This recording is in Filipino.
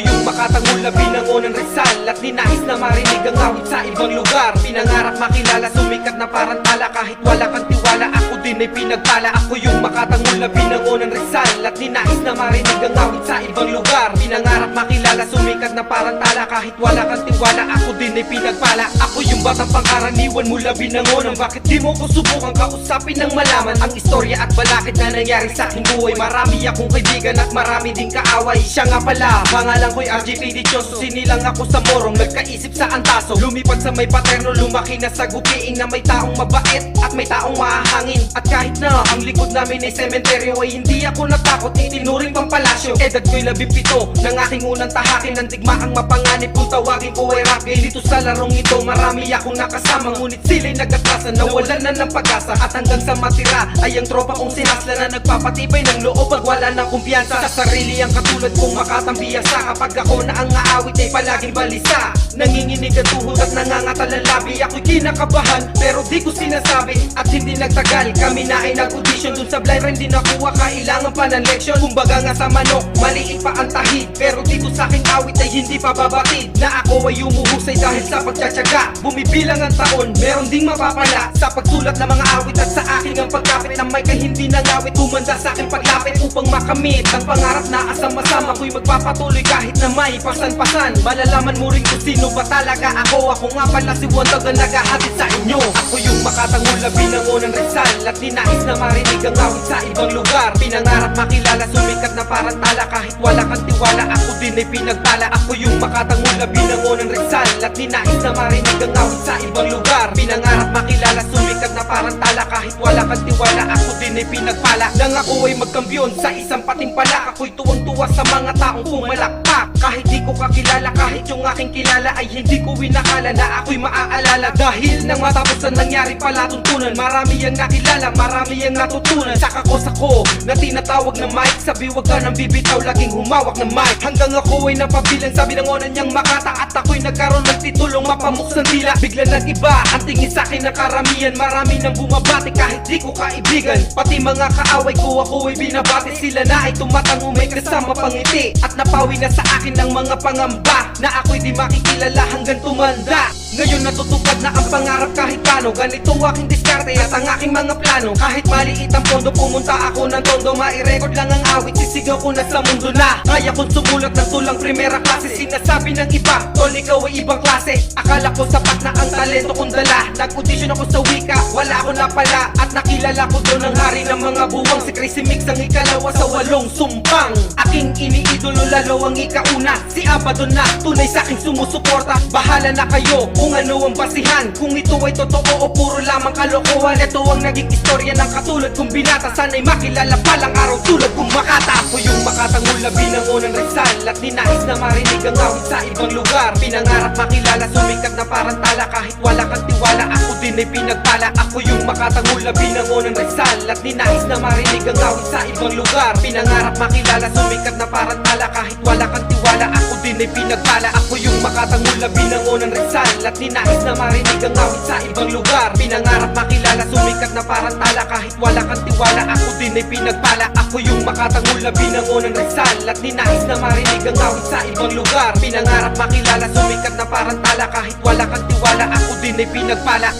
makatangol na binango ng Rizal. At ninais na marinig ang awit sa ibang lugar. Pinangarap makilala, sumikat na parang tala. Kahit wala kang tiwala, ako din ay pinagpala Ako yung makatangol na binango ng Rizal. At ninais na marinig ang awit sa ibang lugar. Pinangarap makilala, sumikat na parang tala Kahit wala kang tiwala, ako din ay pinagpala. Ako yung batang pangkaraniwan mula binango ng Bakit di mo ko subukan kausapin ng malaman? Ang istorya at balakid na nangyari sa aking buhay. Marami akong kaibigan at marami ding kaaway. Siya nga pala, pangalan ko'y RGP Dichoso Sinilang ako sa morong, nagkaisip sa antaso. Lumipad sa may paterno, lumaki na sa gupiing Na may taong mabait at may taong mahahangin. At kahit na ang likod namin ay sementeryo Ay hindi ako natakot, itinuring pang palasyo. Edad ko'y labipito, ng aking unang tahakin Ng digmaang mapanganib kung tawagin ko ay rap Dito sa larong ito, marami akong nakasama. Ngunit sila'y nagatrasan, nawalan na ng pag-asa. At hanggang sa matira, ay ang tropa kong sinasla Na nagpapatibay ng loob pag wala ng kumpiyansa. Sa sarili ang katulad kong makatambiyasa Kapag ako na ang aawit ay palaging balisa. Nanginginig ang tuhod at nangangatal ang labi. Ako'y kinakabahan pero di ko sinasabi. At hindi nagtagal kami na ay nag-audition. Dun sa blind rin di nakuha kailangan pa ng leksyon. Kumbaga nga sa manok maliit pa ang tahi. Pero dito sa aking awit ay hindi pa babatid Na ako ay umuhusay dahil sa pagtsatsaga. Bumibilang ang taon meron ding mapapala. Sa pagsulat ng mga awit at sa aking ang pagkapit Ng mic ay hindi nangawit Tumanda sa aking paglapit upang makamit Ang pangarap na asama-sama ko'y magpapatuloy kahit na may pasan-pasan. Malalaman mo rin kung sino ba talaga ako. Ako nga pala si Wanda ang naghahatid sa inyo. Ako yung makatangol na binango ng Rizal At ninais na marinig ang awit sa ibang lugar. Pinangarap makilala, sumikat na parang tala. Kahit wala kang tiwala, ako din ay pinagpala Ako yung makatangol na binango ng Rizal At ninais na marinig ang awit sa ibang lugar. Pinangarap makilala, sumikat na parang tala. Kahit wala kang tiwala, ako din ay pinagpala Nang ako ay magkampiyon sa isang patimpala Ako'y tuwang-tuwa sa mga taong pumalakpak Kahit di ko kakilala, kahit yung aking kilala Ay hindi ko inakala na ako'y maaalala. Dahil nang matapos ang nangyari pala tuntunan Marami ang nakilala, marami ang natutunan. Sa kakos ako na tinatawag na mic. Sabi wag ka nang bibitaw, laging humawak ng mic. Hanggang ako ay napabilang sabi ng onan niyang makata. At ako'y nagkaroon ng titulong mapamuksan dila Bigla nag-iba ang tingin sa akin ng karamihan. Marami nang bumabati kahit di ko kaibigan. Pati mga kaaway ko ako ay binabati. Sila na ay tumatango may kasama pangiti. At napawi na sa akin ng mga pangamba Na ako'y di makikilala hanggang tumanda ngayon natutupad na ang pangarap kahit paano. Ganito aking diskarte at ang aking mga plano. Kahit maliit ang pondo pumunta ako ng tondo Mai-record lang ang awit sisigaw ko na sa mundo na. Kaya kong sumulat ng tulang primera klase. Sinasabi ng iba, tol ikaw ay ibang klase. Akala ko sapat na ang talento kong dala. Nag-audition ako sa wika, wala ako napala At nakilala ko doon ang hari ng mga buwang. Si Crazy Mix ang ikalawa sa walong sumbang. Aking iniidolo lalo ang ikauna Si Abaddon na tunay sa aking sumusuporta. Bahala na kayo kung ano ang basihan Kung ito ay totoo o puro lamang kalokohan Ito ang naging istorya ng katulad kong binata. Sana'y makilala palang araw tulad kong makata. Ako yung makatangol na binango ng Rizal At ninais na marinig ang awit sa ibang lugar. Pinangarap makilala, sumikat na parang tala. Kahit wala kang tiwala, ako din ay pinagpala. Ako yung makatangol na binango ng Rizal At ninais na marinig ang awit sa ibang lugar. Pinangarap makilala, sumikat na parang tala. Kahit wala kang tiwala, ako din ay pinagpala. Ako yung makatangol na binango ng Rizal. At ninais na marinig ang awit sa ibang lugar. Pinangarap makilala, sumikat na parang tala. Kahit wala kang tiwala, ako din ay pinagpala. Ako yung makatangol na binango ng Rizal. At ninais na marinig ang awit sa ibang lugar. Pinangarap makilala, sumikat na parang tala. Kahit wala kang tiwala, ako din ay pinagpala